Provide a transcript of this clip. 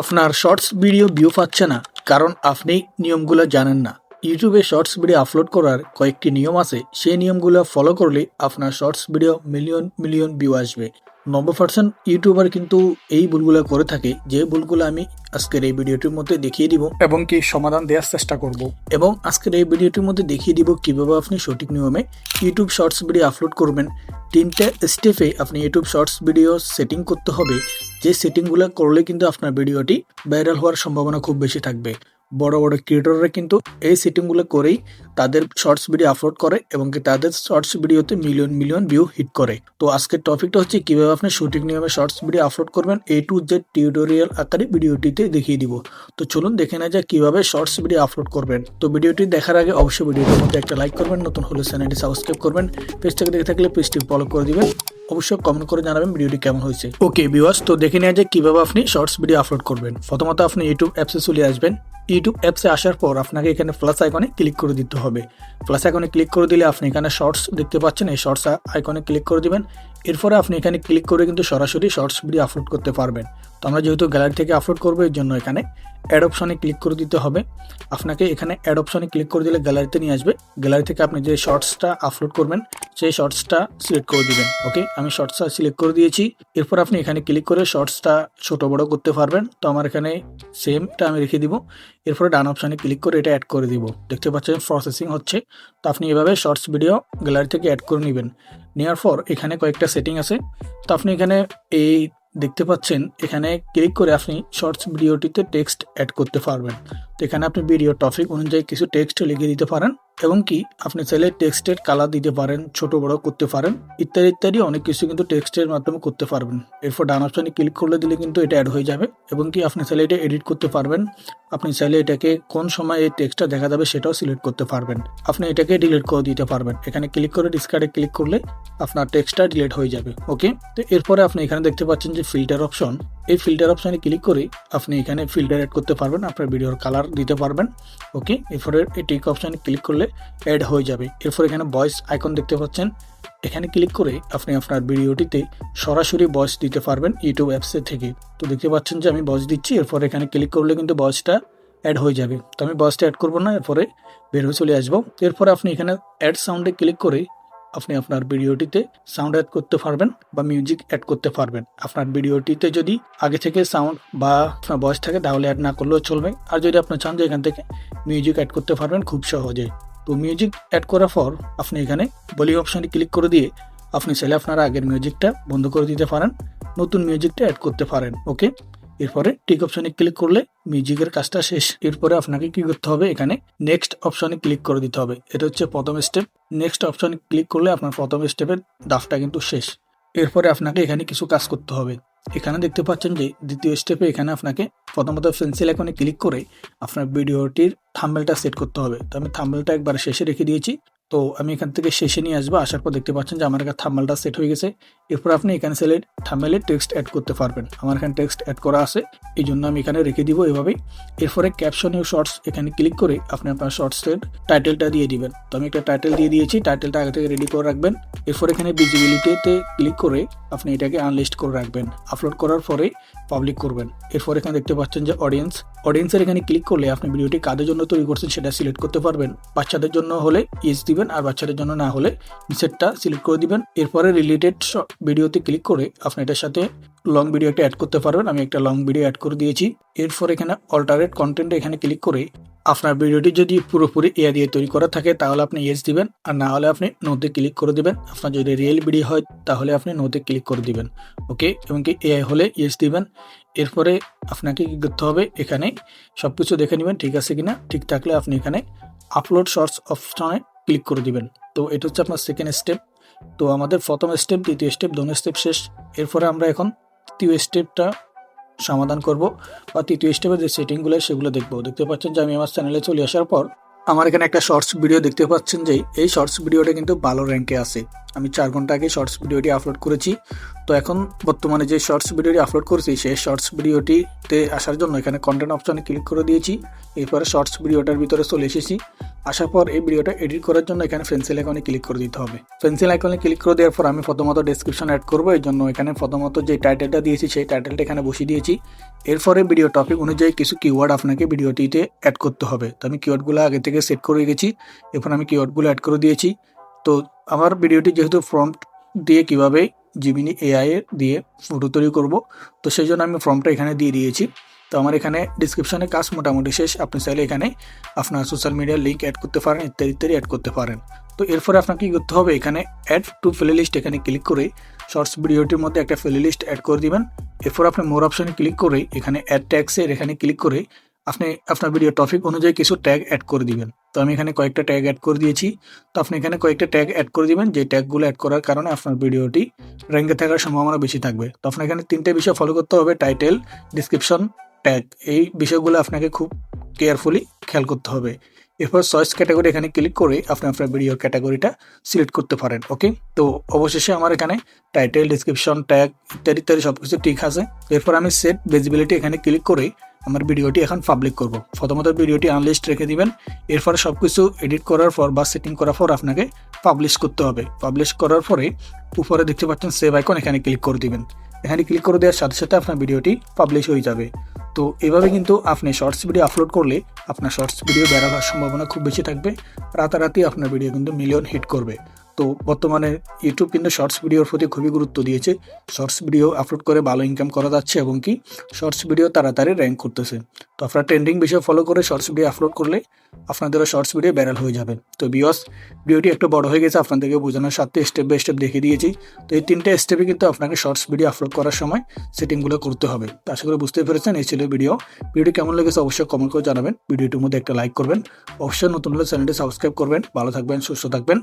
আপনার shorts video view পাচ্ছে না, কারণ আপনি নিয়মগুলো জানেন না। ইউটিউবে শর্টস ভিডিও আপলোড করার কয়েকটি নিয়ম আছে, সেই নিয়মগুলো ফলো করলে আপনার shorts video million million view আসবে। নব্বই পার্সেন্ট ইউটিউবার কিন্তু এই ভুলগুলো করে থাকে, যে ভুলগুলো আমি আজকের এই ভিডিওটির মধ্যে দেখিয়ে দিব এবং কি সমাধান দেওয়ার চেষ্টা করব। এবং আজকের এই ভিডিওটির মধ্যে দেখিয়ে দিব কীভাবে আপনি সঠিক নিয়মে ইউটিউব শর্টস ভিডিও আপলোড করবেন। তিনটে স্টেপে আপনি ইউটিউব শর্টস ভিডিও সেটিং করতে হবে। যে সেটিংগুলো করলে কিন্তু আপনার ভিডিওটি ভাইরাল হওয়ার সম্ভাবনা খুব বেশি থাকবে। বড় বড় ক্রিয়েটররা কিন্তু এই সেটিংগুলো করেই তাদের শর্টস ভিডিও আপলোড করে এবং কি তাদের শর্টস ভিডিওতে মিলিয়ন মিলিয়ন ভিউ হিট করে। তো আজকের টপিকটা হচ্ছে কীভাবে আপনি সঠিক নিয়মে শর্টস ভিডিও আপলোড করবেন এ টু জেড টিউটোরিয়াল আকারে ভিডিওটিতে দেখিয়ে দিব। তো চলুন দেখে না যায় কীভাবে শর্টস ভিডিও আপলোড করবেন। তো ভিডিওটি দেখার আগে অবশ্যই ভিডিওটির মধ্যে একটা লাইক করবেন, নতুন হলে চ্যানেলটি সাবস্ক্রাইব করবেন। পেজটাকে দেখে থাকলে পেজটি ফলো করে দিবেন। অবশ্যই কমেন্ট করে জানাবেন ভিডিওটি কেমন হয়েছে। ওকে বিওয়াস তো দেখে নেওয়া যায় কীভাবে আপনি শর্টস ভিডিও আপলোড করবেন। প্রথমত আপনি ইউটিউব অ্যাপসে চলে আসবেন। ইউটিউব অ্যাপসে আসার পর আপনাকে এখানে প্লাস আইকনে ক্লিক করে দিতে হবে। প্লাস আইকনে ক্লিক করে দিলে আপনি এখানে শর্টস দেখতে পাচ্ছেন। এই শর্টস আইকনে ক্লিক করে দিবেন। এরপরে আপনি এখানে ক্লিক করে কিন্তু সরাসরি শর্টস ভিডিও আপলোড করতে পারবেন। তো আমরা যেহেতু গ্যালারি থেকে আপলোড করব, এর জন্য এখানে অ্যাড অপশনে ক্লিক করে দিতে হবে। আপনাকে এখানে অ্যাড অপশনে ক্লিক করে দিলে গ্যালারিতে নিয়ে আসবে। গ্যালারি থেকে আপনি যে শর্টসটা আপলোড করবেন, সেই শর্টসটা সিলেক্ট করে দিবেন। ওকে আমি শর্টসটা সিলেক্ট করে দিয়েছি। এরপর আপনি এখানে ক্লিক করে শর্টসটা ছোট বড় করতে পারবেন। তো আমার এখানে সেমটা আমি রেখে দিব। এরপরে ডান অপশানে ক্লিক করে এটা অ্যাড করে দিব। দেখতে পাচ্ছেন প্রসেসিং হচ্ছে। তো আপনি এভাবে শর্টস ভিডিও গ্যালারি থেকে অ্যাড করে নেবেন। নেওয়ার পর এখানে কয়েকটা সেটিং আছে। তো আপনি এখানে এই দেখতে পাচ্ছেন, এখানে ক্লিক করে আপনি শর্টস ভিডিওটিতে টেক্সট অ্যাড করতে পারবেন। এখানে আপনি ভিডিও টপিক অনুযায়ী কিছু টেক্সট লিখে দিতে পারেন এবং কি আপনি চাইলে টেক্সটের কালার দিতে পারেন, ছোট, বড় করতে পারেন, ইত্যাদি ইত্যাদি অনেক কিছু কিন্তু টেক্সটের মাধ্যমে করতে পারবেন। এরপর ডান অপশনে ক্লিক করলে দিলে কিন্তু এটা অ্যাড হয়ে যাবে এবং কি আপনি চাইলে এটা এডিট করতে পারবেন। আপনি চাইলে এটাকে কোন সময় এই টেক্সটটা দেখা যাবে সেটাও সিলেক্ট করতে পারবেন। আপনি এটাকে ডিলিট করে দিতে পারবেন। এখানে ক্লিক করে ডিসকার্ডে ক্লিক করলে আপনার টেক্সটটা ডিলিট হয়ে যাবে। ওকে তো এরপরে আপনি এখানে দেখতে পাচ্ছেন যে ফিল্টার অপশন এই ফিল্টার অপশানে ক্লিক করে আপনি এখানে ফিল্টার অ্যাড করতে পারবেন, আপনার ভিডিওর কালার দিতে পারবেন। ওকে এরপরে এই টিক অপশানে ক্লিক করলে অ্যাড হয়ে যাবে। এরপর এখানে ভয়েস আইকন দেখতে পাচ্ছেন। এখানে ক্লিক করে আপনি আপনার ভিডিওটিতে সরাসরি ভয়েস দিতে পারবেন ইউটিউব অ্যাপসে থেকে। তো দেখতে পাচ্ছেন যে আমি ভয়েস দিচ্ছি, এরপর এখানে ক্লিক করলে কিন্তু ভয়েসটা অ্যাড হয়ে যাবে। তো আমি ভয়েসটা অ্যাড করব না, এরপরে বের হয়ে চলে আসব। এরপরে আপনি এখানে অ্যাড সাউন্ডে ক্লিক করে আপনি আপনার ভিডিওটিতে সাউন্ড অ্যাড করতে পারবেন বা মিউজিক অ্যাড করতে পারবেন। আপনার ভিডিওটিতে যদি আগে থেকে সাউন্ড বা আপনার ভয়েস থাকে, তাহলে অ্যাড না করলেও চলবে। আর যদি আপনি চান যে এখান থেকে মিউজিক অ্যাড করতে পারবেন, খুব সহজে। তো মিউজিক অ্যাড করার পর আপনি এখানে ভলিউম অপশানে ক্লিক করে দিয়ে আপনি চাইলে আপনার আগের মিউজিকটা বন্ধ করে দিতে পারেন। নতুন মিউজিকটা অ্যাড করতে পারেন। ওকে এরপরে টিক অপশনে ক্লিক করলে মিউজিকের কাজটা শেষ। এরপরে আপনাকে কি করতে হবে? এখানে নেক্সট অপশনে ক্লিক করে দিতে হবে। এটা হচ্ছে প্রথম স্টেপ নেক্সট অপশনে ক্লিক করলে আপনার প্রথম স্টেপের ডাফটা কিন্তু শেষ। এরপরে আপনাকে এখানে কিছু কাজ করতে হবে। এখানে দেখতে পাচ্ছেন যে দ্বিতীয় স্টেপে এখানে আপনাকে প্রথমত পেন্সিল এখানে ক্লিক করে আপনার ভিডিওটির থাম্বেলটা সেট করতে হবে। তো আমি থাম্বেলটা একবার শেষে রেখে দিয়েছি। তো আমি এখান থেকে শেষে নিয়ে আসব। আসার পর দেখতে পাচ্ছেন যে আমার এখানে থাম্বেলটা সেট হয়ে গেছে। এরপর আপনি এখানে সেলে থাম্বেলে টেক্সট অ্যাড করতে পারবেন। আমার এখানে টেক্সট অ্যাড করা আছে। এই জন্য আমি এখানে রেখে দিব এভাবেই। এরপরে ক্যাপশন শর্টস এখানে ক্লিক করে আপনি আপনার শর্টসের টাইটেলটা দিয়ে দিবেন। তো আমি একটা টাইটেল দিয়ে দিয়েছি। টাইটেলটা আগে থেকে রেডি করে রাখবেন। এরপর এখানে ভিজিবিলিটিতে ক্লিক করে আপনি এটাকে আনলিস্ট করে রাখবেন। আপলোড করার পরে পাবলিক করবেন। এরপর এখানে দেখতে পাচ্ছেন যে অডিয়েন্স অডিয়েন্সের এখানে ক্লিক করলে আপনি ভিডিওটি কাদের জন্য তৈরি করছেন সেটা সিলেক্ট করতে পারবেন। বাচ্চাদের জন্য হলে ইস দিবেন আর বাচ্চাদের জন্য না হলে নিচেরটা সিলেক্ট করে দিবেন। এরপরে রিলেটেড ভিডিওতে ক্লিক করে আপনি এটার সাথে লং ভিডিও একটা অ্যাড করতে পারবেন। আমি একটা লং ভিডিও অ্যাড করে দিয়েছি। এরপর এখানে অল্টারেট কন্টেন্টে এখানে ক্লিক করে আপনার ভিডিওটি যদি পুরোপুরি এআই দিয়ে তৈরি করা থাকে তাহলে আপনি ইয়েস দিবেন। আর না হলে আপনি নোতে ক্লিক করে দিবেন। আপনার যদি রিয়েল ভিডিও হয় তাহলে আপনি নোতে ক্লিক করে দিবেন। ওকে এবং কি এআই হলে ইয়েস দিবেন। এরপরে আপনাকে কী করতে হবে? এখানে সব কিছু দেখে নেবেন, ঠিক আছে কিনা? ঠিক থাকলে আপনি এখানে আপলোড শর্টস অপশনে ক্লিক করে দিবেন। তো এটা হচ্ছে আপনার সেকেন্ড স্টেপ তো আমাদের প্রথম স্টেপ দ্বিতীয় স্টেপ দোনো স্টেপ শেষ। এরপরে আমরা এখন তৃতীয় স্টেপটা সমাধান করব বা তৃতীয় স্টেপের যে সেটিংগুলো সেগুলো দেখব। দেখতে পাচ্ছেন যে আমি আমার চ্যানেলে চলে আসার পর আমার এখানে একটা শর্টস ভিডিও দেখতে পাচ্ছেন যে এই শর্টস ভিডিওটা কিন্তু ভালো র্যাঙ্কে আছে। আমি চার ঘণ্টা আগে শর্টস ভিডিওটি আপলোড করেছি। তো এখন বর্তমানে যে শর্টস ভিডিওটি আপলোড করছি, সেই শর্টস ভিডিওটিতে আসার জন্য এখানে কন্টেন্ট অপশনে ক্লিক করে দিয়েছি। এরপরে শর্টস ভিডিওটার ভিতরে চলে এসেছি। আসার পর এই ভিডিওটা এডিট করার জন্য এখানে পেন্সিল আইকনে ক্লিক করে দিতে হবে। পেন্সিল আইকনে ক্লিক করে দেওয়ার পর আমি প্রথমত ডেসক্রিপশন অ্যাড করব। এই জন্য এখানে প্রথমত যে টাইটেলটা দিয়েছি, সেই টাইটেলটা এখানে বসিয়ে দিয়েছি। এরপরে ভিডিও টপিক অনুযায়ী কিছু কিওয়ার্ড আপনাকে ভিডিওটিতে অ্যাড করতে হবে। তো আমি কিওয়ার্ডগুলো আগে থেকে সেট করে রেখেছি। এরপর আমি কিওয়ার্ডগুলো অ্যাড করে দিয়েছি। তো আমার ভিডিওটি যেহেতু ফ্রন্ট দিয়ে কীভাবে জিমিনি এআই দিয়ে ফটো তৈরি করব। তো সেই জন্য আমি ফর্মটা এখানে দিয়ে দিয়েছি। তো আমার এখানে ডিসক্রিপশনে কাজ মোটামুটি শেষ। আপনি চাইলে এখানে আপনার সোশ্যাল মিডিয়ার লিঙ্ক অ্যাড করতে পারেন, ইত্যাদি ইত্যাদি অ্যাড করতে পারেন। তো এরপরে আপনাকে কী করতে হবে? এখানে অ্যাড টু প্লে লিস্ট এখানে ক্লিক করে শর্টস ভিডিওটির মধ্যে একটা প্লে লিস্ট অ্যাড করে দিবেন। এরপর আপনি মোর অপশনে ক্লিক করে এখানে অ্যাড ট্যাক্সের এখানে ক্লিক করে আপনি আপনার ভিডিও টপিক অনুযায়ী কিছু ট্যাগ অ্যাড করে দিবেন। তো আমি এখানে কয়েকটা ট্যাগ অ্যাড করে দিয়েছি। তো আপনি এখানে কয়েকটা ট্যাগ অ্যাড করে দিবেন, যে ট্যাগগুলো অ্যাড করার কারণে আপনার ভিডিওটি র্যাঙ্কে থাকার সম্ভাবনা বেশি থাকবে। তো আপনার এখানে তিনটে বিষয় ফলো করতে হবে টাইটেল ডিসক্রিপশন ট্যাগ এই বিষয়গুলো আপনাকে খুব কেয়ারফুলি খেয়াল করতে হবে। এরপর চয়েস ক্যাটাগরি এখানে ক্লিক করে আপনি আপনার ভিডিওর ক্যাটাগরিটা সিলেক্ট করতে পারেন ওকে তো অবশেষে আমার এখানে টাইটেল ডিসক্রিপশন ট্যাগ ইত্যাদি ইত্যাদি সব কিছু ঠিক আছে। এরপর আমি সেট ভিজিবিলিটি এখানে ক্লিক করে আমার ভিডিওটি এখন পাবলিক করব। প্রথমত ভিডিওটি আনলিস্ট রেখে দিবেন। এরপরে সব কিছু এডিট করার পর বা সেটিং করার পর আপনাকে পাবলিশ করতে হবে। পাবলিশ করার পরে উপরে দেখতে পাচ্ছেন সেভ আইকন এখানে ক্লিক করে দিবেন। এখানে ক্লিক করে দেওয়ার সাথে সাথে আপনার ভিডিওটি পাবলিশ হয়ে যাবে। তো এভাবে কিন্তু আপনি শর্টস ভিডিও আপলোড করলে আপনার শর্টস ভিডিও বের সম্ভাবনা খুব বেশি থাকবে। রাতারাতি আপনার ভিডিও কিন্তু মিলিয়ন হিট করবে। তো বর্তমানে ইউটিউব কিন্তু শর্টস ভিডিওর প্রতি খুবই গুরুত্ব দিয়েছে। শর্টস ভিডিও আপলোড করে ভালো ইনকাম করা যাচ্ছে এবং কি শর্টস ভিডিও তাড়াতাড়ি র্যাঙ্ক করতেছে। তো আপনারা ট্রেন্ডিং বিষয় ফলো করে শর্টস ভিডিও আপলোড করলে আপনাদেরও শর্টস ভিডিও ব্যারাল হয়ে যাবে। তো বিয়স ভিডিওটি একটু বড় হয়ে গেছে আপনাদেরকে বোঝানোর সাথে স্টেপ বাই স্টেপ দেখিয়ে দিয়েছি। তো এই তিনটে স্টেপে কিন্তু আপনাকে শর্টস ভিডিও আপলোড করার সময় সেটিংগুলো করতে হবে। তো আশা করি বুঝতে পেরেছেন এই ছিল ভিডিও ভিডিওটি কেমন লেগেছে অবশ্যই কমেন্ট করে জানাবেন। ভিডিওটির মধ্যে একটা লাইক করবেন। অবশ্যই নতুন হলে চ্যানেলটি সাবস্ক্রাইব করবেন। ভালো থাকবেন, সুস্থ থাকবেন।